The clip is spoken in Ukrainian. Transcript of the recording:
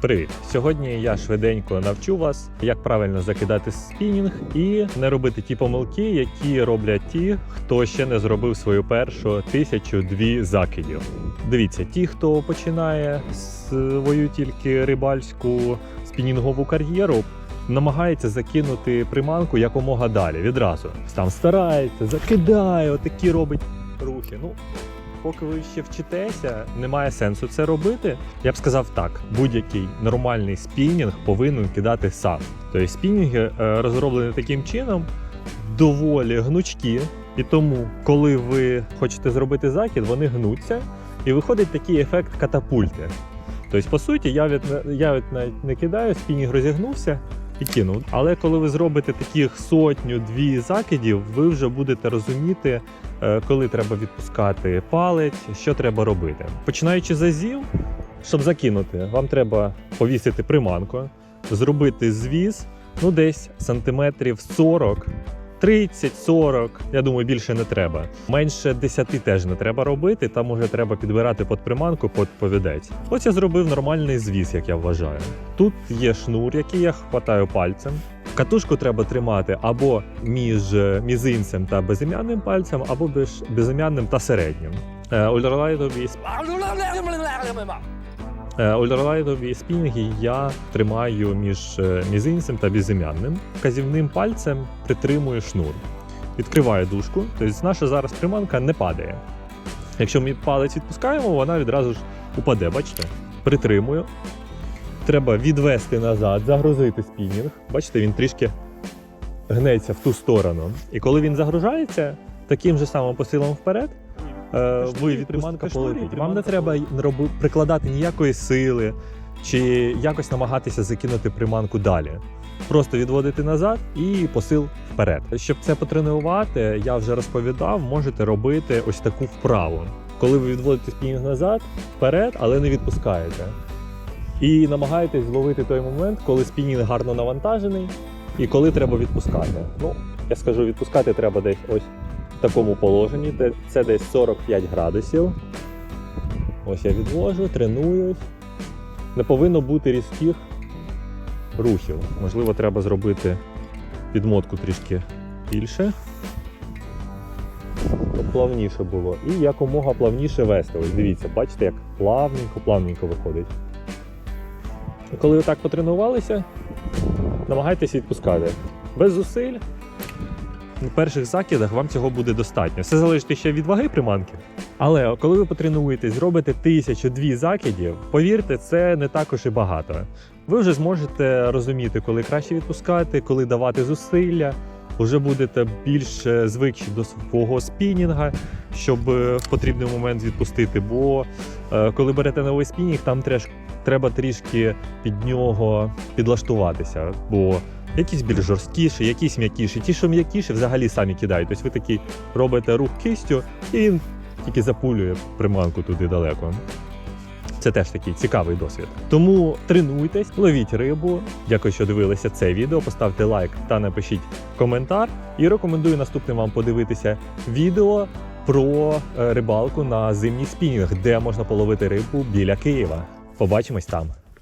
Привіт! Сьогодні я швиденько навчу вас, як правильно закидати спінінг і не робити ті помилки, які роблять ті, хто ще не зробив свою першу тисячу-дві закидів. Дивіться, ті, хто починає свою тільки рибальську спінінгову кар'єру. Намагається закинути приманку якомога далі відразу. Там старається, закидає, отакі робить рухи. Ну, поки ви ще вчитеся, немає сенсу це робити. Я б сказав так: будь-який нормальний спінінг повинен кидати сам. Тобто спінінги е, розроблені таким чином, доволі гнучкі, і тому, коли ви хочете зробити закид, вони гнуться, і виходить такий ефект катапульти. Тобто, по суті, я від я від навіть не кидаю, спінінг розігнувся. І кинув. Але коли ви зробите таких сотню-дві закидів, ви вже будете розуміти, е, коли треба відпускати палець, що треба робити. Починаючи з азів, щоб закинути, вам треба повісити приманку, зробити звіз, ну десь сантиметрів 40. 30-40, я думаю, більше не треба. Менше 10 теж не треба робити. Там уже треба підбирати під приманку, під повідець. Ось я зробив нормальний звіз, як я вважаю. Тут є шнур, який я хватаю пальцем. Катушку треба тримати або між мізинцем та безім'янним пальцем, або між безім'янним та середнім. Е, Ультралайтові Е, Ультралайтові спінінги я тримаю між е, мізинцем та безім'янним. Вказівним пальцем притримую шнур. Відкриваю дужку, тобто наша зараз приманка не падає. Якщо ми палець відпускаємо, вона відразу ж упаде, бачите? Притримую. Треба відвести назад, загрузити спінінг. Бачите, він трішки гнеться в ту сторону. І коли він загружається, таким же самим посилом вперед, ви від приманка полетить. Вам не треба прикладати ніякої сили чи якось намагатися закинути приманку далі. Просто відводити назад і посил вперед. Щоб це потренувати, я вже розповідав, можете робити ось таку вправу. Коли ви відводите спінінг назад, вперед, але не відпускаєте. І намагаєтесь зловити той момент, коли спінінг гарно навантажений, і коли треба відпускати. Ну, я скажу, відпускати треба десь ось такому положенні, це десь 45 градусів. Ось я відвожу, тренуюсь. Не повинно бути різких рухів. Можливо, треба зробити підмотку трішки більше. Щоб плавніше було. І якомога плавніше вести. Ось дивіться, бачите, як плавненько, плавненько виходить. Коли ви так потренувалися, намагайтеся відпускати. Без зусиль. Перших закидах вам цього буде достатньо. Все залежить ще від ваги приманки. Але коли ви потренуєтесь, зробите тисячу-дві закидів, повірте, це не також і багато. Ви вже зможете розуміти, коли краще відпускати, коли давати зусилля. Вже будете більш е, звикші до свого спінінга, щоб е, в потрібний момент відпустити. Бо е, коли берете новий спінінг, там треба трішки під нього підлаштуватися. Бо якісь більш жорсткіші, якісь м'якіші. Ті, що м'якіші, взагалі самі кидають. Тобто ви такий робите рух кистю, і він тільки запулює приманку туди далеко. Це теж такий цікавий досвід. Тому тренуйтесь, ловіть рибу. Дякую, що дивилися це відео. Поставте лайк та напишіть коментар. І рекомендую наступним вам подивитися відео про е, рибалку на зимній спінінг, де можна половити рибу біля Києва. Побачимось там.